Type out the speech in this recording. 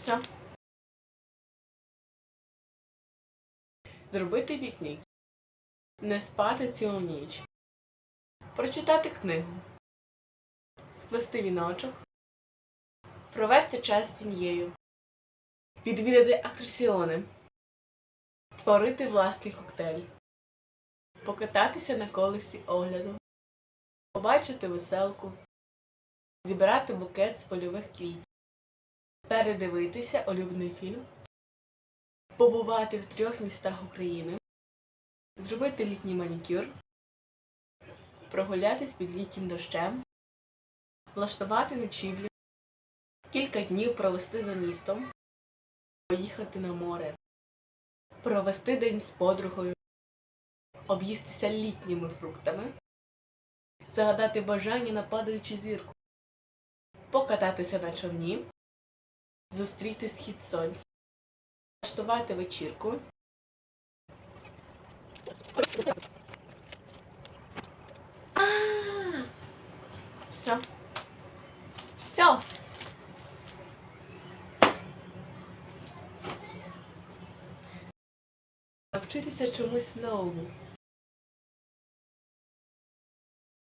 Все. Зробити пікнік. Не спати цілу ніч. Прочитати книгу. Сплести віночок. Провести час з сім'єю. Відвідати атракціони. Створити власний коктейль. Покататися на колесі огляду. Побачити веселку. Зібрати букет з польових квітів. Передивитися улюблений фільм. Побувати в трьох містах України. Зробити літній манікюр. Прогулятись під літнім дощем. Влаштувати ночівлю. Кілька днів провести за містом. Поїхати на море. Провести день з подругою. Об'їстися літніми фруктами. Загадати бажання на падаючу зірку. Покататися на човні. Зустріти схід сонця. Влаштувати вечірку. А, Все. Все. Навчитися чомусь новому.